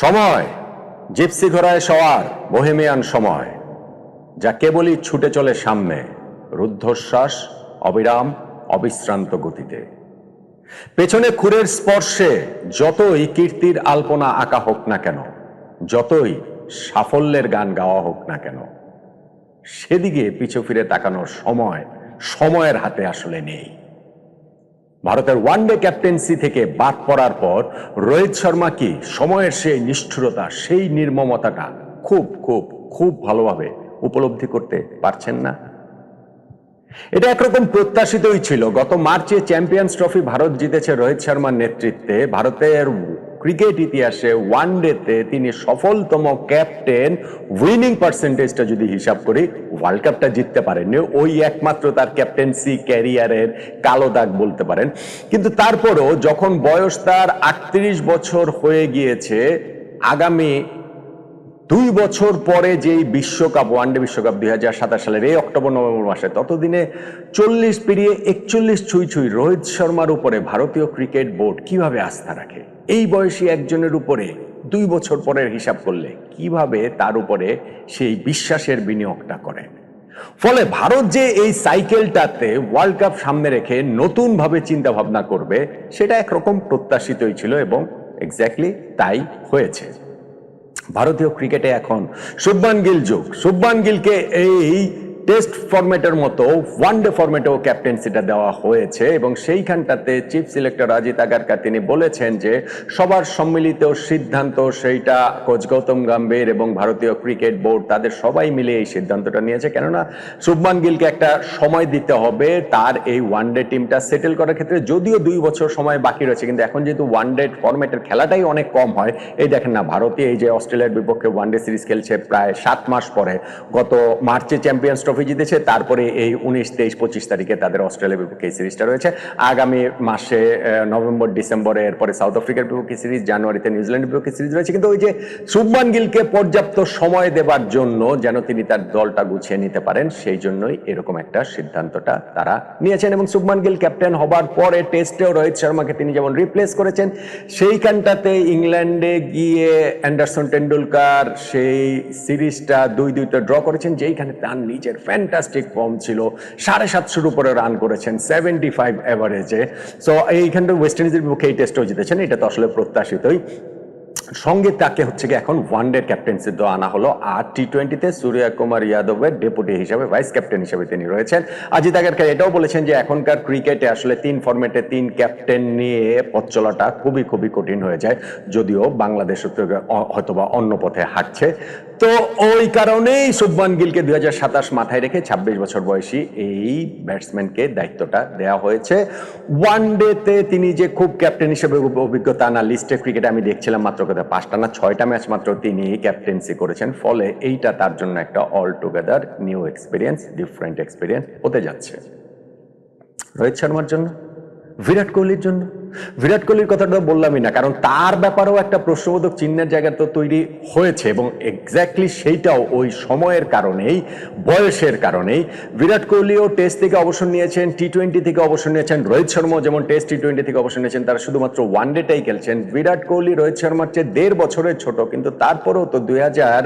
সময়, জিপসি ঘোড়ায় সওয়ার বহেমিয়ান সময়, যা কেবলই ছুটে চলে সামনে, রুদ্ধশ্বাস, অবিরাম, অবিশ্রান্ত গতিতে। পেছনে খুরের স্পর্শে যতই কীর্তির আলপনা আঁকা হোক না কেন, যতই সাফল্যের গান গাওয়া হোক না কেন, সেদিকে পিছু ফিরে তাকানোর সময়, সময়ের হাতে আসলে নেই। ভারতের ওয়ানডে ক্যাপ্টেন্সি থেকে বাদ পড়ার পর রোহিত শর্মা কি সময়ের সেই নিষ্ঠুরতা, সেই নির্মমতাটা খুব খুব খুব ভালোভাবে উপলব্ধি করতে পারছেন না? এটা একরকম প্রত্যাশিতই ছিল। গত মার্চে চ্যাম্পিয়ন্স ট্রফি ভারত জিতেছে রোহিত শর্মার নেতৃত্বে। ভারতের ক্রিকেট ইতিহাসে ওয়ান ডেতে তিনি সফলতম ক্যাপ্টেন উইনিং পার্সেন্টেজটা যদি হিসাব করি ওয়ার্ল্ড কাপটা জিততে পারেননি। ওই একমাত্র তার ক্যাপ্টেন্সি ক্যারিয়ারের কালো দাগ বলতে পারেন। কিন্তু তারপরও যখন বয়স তার আটত্রিশ বছর হয়ে গিয়েছে, আগামী দুই বছর পরে যেই বিশ্বকাপ ওয়ানডে বিশ্বকাপ দুই হাজার সাতাশ সালের এই অক্টোবর, নভেম্বর মাসে, ততদিনে চল্লিশ পেরিয়ে একচল্লিশ ছুঁই ছুঁই রোহিত শর্মার উপরে ভারতীয় ক্রিকেট বোর্ড কীভাবে আস্থা রাখে? এই বয়সী একজনের উপরে দুই বছর পরের হিসাব করলে কীভাবে তার উপরে সেই বিশ্বাসের বিনিয়োগটা করে? ফলে ভারত যে এই সাইকেলটাতে ওয়ার্ল্ড কাপ সামনে রেখে নতুনভাবে চিন্তা ভাবনা করবে, সেটা একরকম প্রত্যাশিতই ছিল এবং এক্স্যাক্টলি তাই হয়েছে। ভারতীয় ক্রিকেটে এখন শুভমান গিল যুগ। শুভমান গিলকে এই টেস্ট ফরম্যাটের মতো ওয়ানডে ফরম্যাটেও ক্যাপ্টেন্সিটা দেওয়া হয়েছে এবং সেইখানটাতে চিফ সিলেক্টর অজিত আগারকার তিনি বলেছেন যে সবার সম্মিলিত সিদ্ধান্ত সেইটা কোচ গৌতম গম্ভীর এবং ভারতীয় ক্রিকেট বোর্ড তাদের সবাই মিলে এই সিদ্ধান্তটা নিয়েছে। কেননা শুভমান গিলকে একটা সময় দিতে হবে, তার এই ওয়ানডে টিমটা সেটেল করার ক্ষেত্রে যদিও দুই বছর সময় বাকি রয়েছে, কিন্তু এখন যেহেতু ওয়ানডে ফরম্যাটের খেলাটাই অনেক কম হয়, এই দেখেন না ভারতীয় এই যে অস্ট্রেলিয়ার বিপক্ষে ওয়ানডে সিরিজ খেলছে প্রায় সাত মাস পরে। গত মার্চে চ্যাম্পিয়ন্স ট্রফি জিতেছে, তারপরে এই উনিশ, তেইশ, পঁচিশ তারিখে তাদের অস্ট্রেলিয়ার বিপক্ষে এই সিরিজটা রয়েছে। আগামী মাসে নভেম্বর, ডিসেম্বরে এরপরে সাউথ আফ্রিকার বিপক্ষে সিরিজ, জানুয়ারিতে নিউজিল্যান্ডের বিপক্ষে সিরিজ রয়েছে। কিন্তু ওই যে শুভমান গিলকে পর্যাপ্ত সময় দেবার জন্য যেন তিনি তার দলটা গুছিয়ে নিতে পারেন, সেই জন্যই এরকম একটা সিদ্ধান্তটা তারা নিয়েছেন। এবং শুভমান গিল ক্যাপ্টেন হবার পরে টেস্টেও রোহিত শর্মাকে তিনি যেমন রিপ্লেস করেছেন, সেইখানটাতে ইংল্যান্ডে গিয়ে অ্যান্ডারসন টেন্ডুলকার সেই সিরিজটা দুই দুইটা ড্র করেছেন, যেইখানে তার নিজের ফ্যান্টাস্টিক ফর্ম ছিল। সাড়ে সাতশোর উপরে রান করেছেন সেভেন্টি ফাইভ অ্যাভারেজে সো এইখানটা ওয়েস্ট ইন্ডিজের বিপক্ষে এই টেস্টও জিতেছেন, এটা তো আসলে প্রত্যাশিতই। সঙ্গে তাকে হচ্ছে কি এখন ওয়ানডে ক্যাপ্টেন্সি দেওয়া আনা হলো। আর টি টোয়েন্টিতে সূর্য কুমার যাদবের ডেপুটি হিসাবে ভাইস ক্যাপ্টেন হিসাবে তিনি রয়েছেন। আজিত আগারকার এটাও বলেছেন যে, এখনকার ক্রিকেটে আসলে তিন ফরম্যাটে তিন ক্যাপ্টেন নিয়ে পথ চলাটা খুবই খুবই কঠিন হয়ে যায়। যদিও বাংলাদেশ হয়তোবা অন্য পথে হাঁটছে। তো ওই কারণেই শুভমান গিলকে দুই মাথায় রেখে ছাব্বিশ বছর বয়সী এই ব্যাটসম্যানকে দায়িত্বটা দেওয়া হয়েছে। ওয়ান ডেতে তিনি যে খুব ক্যাপ্টেন হিসেবে অভিজ্ঞতা না, লিস্টে ক্রিকেটে আমি দেখছিলাম মাত্র কথা পাঁচটা না, ছয়টা ম্যাচ মাত্র তিনি ক্যাপ্টেন্সি করেছেন। ফলে এইটা তার জন্য একটা all together new experience different experience হতে যাচ্ছে। রোহিত শর্মার জন্য, বিরাট কোহলির জন্য। বিরাট কোহলির কথাটা বললামই না, কারণ তার ব্যাপারেও একটা প্রশ্নবোধক চিহ্নের জায়গা তো তৈরি হয়েছে এবং এক্স্যাক্টলি সেইটাও ওই সময়ের কারণেই, বয়সের কারণেই। বিরাট কোহলিও টেস্ট থেকে অবসর নিয়েছেন টি টোয়েন্টি থেকে অবসর নিয়েছেন, রোহিত শর্মাও যেমন টেস্ট টি টোয়েন্টি থেকে অবসর নিয়েছেন, তারা শুধুমাত্র ওয়ান ডেটাই খেলছেন। বিরাট কোহলি, রোহিত শর্মার চেয়ে দেড় বছরের ছোট, কিন্তু তারপরেও তো দুই হাজার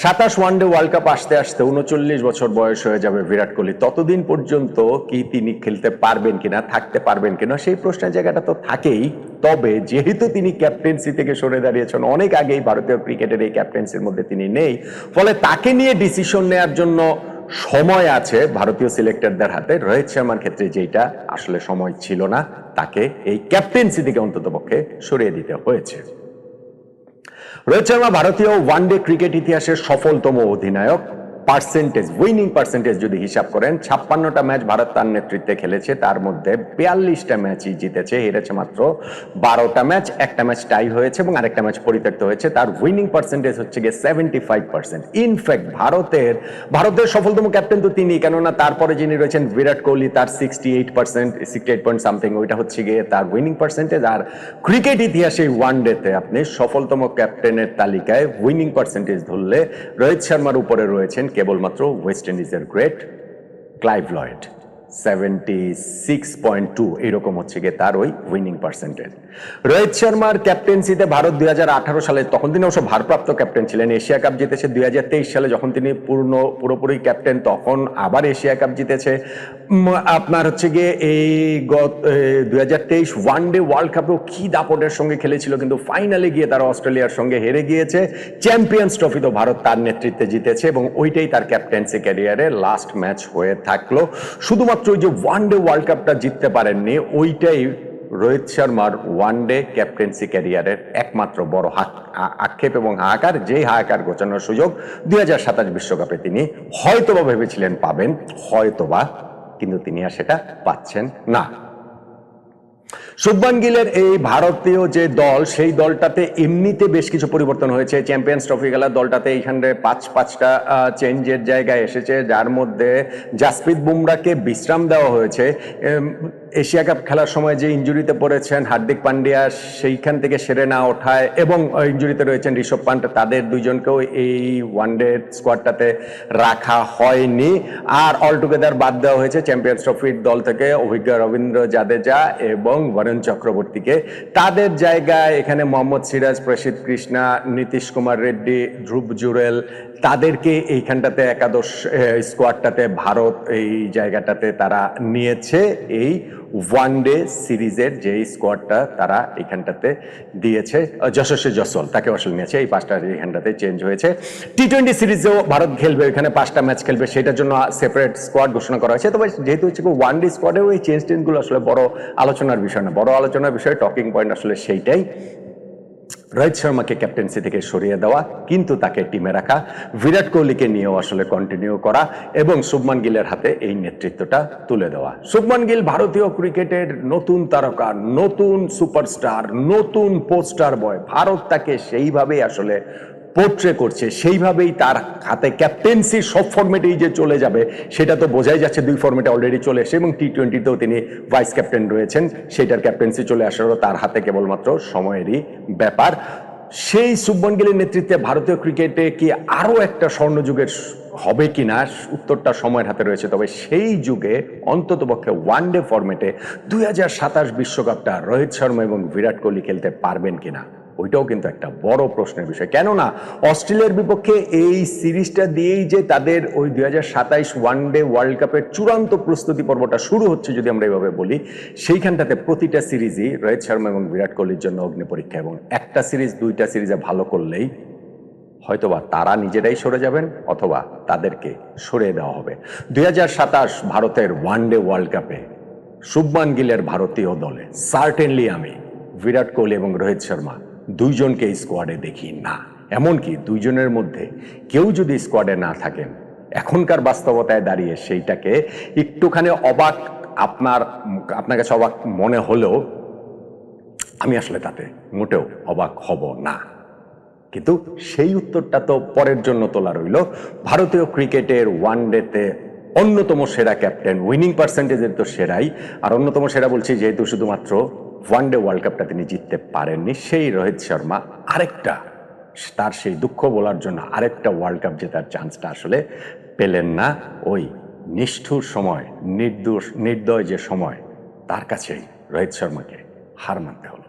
সাতাশ ওয়ানডে ওয়ার্ল্ড কাপ আসতে আসতে উনচল্লিশ বছর বয়স হয়ে যাবে বিরাট কোহলি। ততদিন পর্যন্ত কি তিনি খেলতে পারবেন কিনা, থাকতে পারবেন কিনা, সেই প্রশ্নের জায়গাটা তো থাকেই। তবে যেহেতু তিনি ক্যাপ্টেন্সি থেকে সরে দাঁড়িয়েছেন, অনেক আগেই ভারতীয় ক্রিকেটের এই ক্যাপ্টেন্সির মধ্যে তিনি নেই। ফলে তাকে নিয়ে ডিসিশন নেয়ার জন্য সময় আছে ভারতীয় সিলেক্টরদের হাতে। রোহিত শর্মার ক্ষেত্রে যেটা আসলে সময় ছিল না, তাকে এই ক্যাপ্টেন্সি থেকে অন্ততপক্ষে সরিয়ে দিতে হয়েছে। রোহিত শর্মা ভারতীয় ওয়ানডে ক্রিকেট ইতিহাসের সফলতম অধিনায়ক। পার্সেন্টেজ উইনিং পার্সেন্টেজ যদি হিসাব করেন, ছাপ্পান্নটা ম্যাচ ভারত তার নেতৃত্বে খেলেছে, তার মধ্যে বিয়াল্লিশটা ম্যাচই জিতেছে, হেরেছে মাত্র বারোটা ম্যাচ একটা ম্যাচ টাই হয়েছে এবং আরেকটা ম্যাচ পরিত্যক্ত হয়েছে, তার উইনিং পার্সেন্টেজ হচ্ছে গিয়ে সেভেন্টি ফাইভ পার্সেন্ট ইনফ্যাক্ট ভারতের ভারতের সফলতম ক্যাপ্টেন তো তিনি, কেননা তারপরে যিনি রয়েছেন বিরাট কোহলি, তার sixty eight percent sixty eight point something ওইটা হচ্ছে গিয়ে তার উইনিং পার্সেন্টেজ আর ক্রিকেট ইতিহাসে ওয়ান ডেতে আপনি সফলতম ক্যাপ্টেনের তালিকায় উইনিং পার্সেন্টেজ ধরলে, রোহিত শর্মার উপরে রয়েছেন কেবলমাত্র ওয়েস্ট ইন্ডিজের great Clive Lloyd seventy six point two এরকম হচ্ছে গিয়ে তার ওই উইনিং পার্সেন্টেজ রোহিত শর্মার ক্যাপ্টেন্সিতে ভারত দুই সালে, তখন তিনি অবশ্য ভারপ্রাপ্ত ক্যাপ্টেন ছিলেন। এশিয়া কাপ জিতেছে দুই সালে, যখন তিনি পূর্ণ, পুরোপুরি ক্যাপ্টেন তখন আবার এশিয়া কাপ জিতেছে। আপনার হচ্ছে গিয়ে এই গত দুই হাজার তেইশ ওয়ান ডে ওয়ার্ল্ড কাপেও কি দাপটের সঙ্গে খেলেছিল, কিন্তু ফাইনালে গিয়ে তারা অস্ট্রেলিয়ার সঙ্গে হেরে গিয়েছে। চ্যাম্পিয়ন্স ট্রফি তো ভারত তার নেতৃত্বে জিতেছে এবং ওইটাই তার ক্যাপ্টেন্সি ক্যারিয়ারে লাস্ট ম্যাচ হয়ে থাকল। শুধুমাত্র ওই যে ওয়ান ডে ওয়ার্ল্ড কাপটা জিততে পারেননি, ওইটাই রোহিত শর্মার ওয়ান ডে ক্যাপ্টেন্সি ক্যারিয়ারের একমাত্র বড় হাত আক্ষেপ এবং হাহাকার। যেই হাহাকার গোছানোর সুযোগ দুই হাজার সাতাশ বিশ্বকাপে তিনি হয়তোবা ভেবেছিলেন পাবেন, হয়তোবা, কিন্তু তিনি আর সেটা পাচ্ছেন না। শুভমান গিলের এই ভারতীয় যে দল, সেই দলটাতে এমনিতে বেশ কিছু পরিবর্তন হয়েছে। চ্যাম্পিয়ন্স ট্রফি খেলার দলটাতে এইখানে পাঁচ পাঁচটা চেঞ্জের জায়গায় এসেছে, যার মধ্যে জাসপ্রীত বুমরাকে বিশ্রাম দেওয়া হয়েছে। এশিয়া কাপ খেলার সময় যে ইঞ্জুরিতে পড়েছেন হার্দিক পান্ডিয়া, সেইখান থেকে সেরে না ওঠায় এবং ইঞ্জুরিতে রয়েছেন ঋষভ পান্ট, তাদের দুইজনকেও এই ওয়ানডে স্কোয়াডটাতে রাখা হয়নি। আর অলটুগেদার বাদ দেওয়া হয়েছে চ্যাম্পিয়ন্স ট্রফির দল থেকে অভিজ্ঞ রবীন্দ্র জাদেজা এবং বরুণ চক্রবর্তীকে। তাদের জায়গায় এখানে মোহাম্মদ সিরাজ প্রসিদ কৃষ্ণা, নীতিশ কুমার রেড্ডি, ধ্রুব জুরেল, তাদেরকে এইখানটাতে একাদশ স্কোয়াডটাতে ভারত এই জায়গাটাতে তারা নিয়েছে। এই ওয়ান ডে সিরিজের যে স্কোয়াডটা তারা এখানটাতে দিয়েছে যশস্ব জসওয়াল তাকে আসলে নিয়েছে। এই পাঁচটা এখানটাতে চেঞ্জ হয়েছে। টি টোয়েন্টি সিরিজেও ভারত খেলবে, এখানে পাঁচটা ম্যাচ খেলবে, সেটার জন্য সেপারেট স্কোয়াড ঘোষণা করা হয়েছে। তবে যেহেতু হচ্ছে ওয়ান ডে স্কোয়াডেও এই চেঞ্জ টেঞ্জগুলো আসলে বড় আলোচনার বিষয় না, বড় আলোচনার বিষয় টকিং পয়েন্ট আসলে সেইটাই। রোহিত শর্মাকে ক্যাপ্টেন্সি থেকে সরিয়ে দেওয়া, কিন্তু তাকে টিমে রাখা, বিরাট কোহলিকে নিয়েও আসলে কন্টিনিউ করা এবং শুভমান গিলের হাতে এই নেতৃত্বটা তুলে দেওয়া। শুভমান গিল ভারতীয় ক্রিকেটের নতুন তারকা, নতুন সুপারস্টার নতুন পোস্টার বয় ভারত তাকে সেইভাবেই আসলে পোর্ট্রে করছে, সেইভাবেই তার হাতে ক্যাপ্টেন্সি সব ফর্মেটেই যে চলে যাবে, সেটা তো বোঝাই যাচ্ছে দুই ফর্মেটে অলরেডি চলে এসে এবং টি টোয়েন্টিতেও তিনি ভাইস ক্যাপ্টেন রয়েছেন, সেটার ক্যাপ্টেন্সি চলে আসারও তার হাতে কেবলমাত্র সময়েরই ব্যাপার। সেই শুভমন গিলের নেতৃত্বে ভারতীয় ক্রিকেটে কি আরও একটা স্বর্ণযুগের হবে কিনা উত্তরটা সময়ের হাতে রয়েছে, তবে সেই যুগে অন্ততপক্ষে ওয়ান ডে ফর্মেটে দুই হাজার সাতাশ বিশ্বকাপটা রোহিত শর্মা এবং বিরাট কোহলি খেলতে পারবেন কিনা ওইটাও কিন্তু একটা বড় প্রশ্নের বিষয়। কেননা, অস্ট্রেলিয়ার বিপক্ষে এই সিরিজটা দিয়েই যে তাদের ওই দুই হাজার সাতাইশ ওয়ান ডে ওয়ার্ল্ড কাপের চূড়ান্ত প্রস্তুতি পর্বটা শুরু হচ্ছে যদি আমরা এভাবে বলি, সেইখানটাতে প্রতিটা সিরিজই রোহিত শর্মা এবং বিরাট কোহলির জন্য অগ্নি পরীক্ষা এবং একটা সিরিজ, দুইটা সিরিজে ভালো করলেই হয়তোবা তারা নিজেরাই সরে যাবেন অথবা তাদেরকে সরিয়ে দেওয়া হবে। দুই হাজার সাতাশ ভারতের ওয়ান ডে ওয়ার্ল্ড কাপে শুভমান গিলের ভারতীয় দলে সার্টেনলি আমি, বিরাট কোহলি এবং রোহিত শর্মা দুইজনকে স্কোয়াডে দেখি না। এমনকি দুইজনের মধ্যে কেউ যদি স্কোয়াডে না থাকেন, এখনকার বাস্তবতায় দাঁড়িয়ে সেইটাকে একটুখানি অবাক আপনার আপনার কাছে অবাক মনে হলেও আমি আসলে তাতে মোটেও অবাক হব না। কিন্তু সেই উত্তরটা তো পরের জন্য তোলা রইল। ভারতীয় ক্রিকেটের ওয়ান ডেতে অন্যতম সেরা ক্যাপ্টেন উইনিং পার্সেন্টেজের তো সেরাই। আর অন্যতম সেরা বলছি যেহেতু শুধুমাত্র ওয়ান ডে ওয়ার্ল্ড কাপটা তিনি জিততে পারেননি, সেই রোহিত শর্মা আরেকটা, তার সেই দুঃখ বলার জন্য আরেকটা ওয়ার্ল্ড কাপ জেতার চান্সটা আসলে পেলেন না। ওই নিষ্ঠুর সময়, নির্দোষ, নির্দয় যে সময়, তার কাছেই রোহিত শর্মাকে হার মানতে হলো।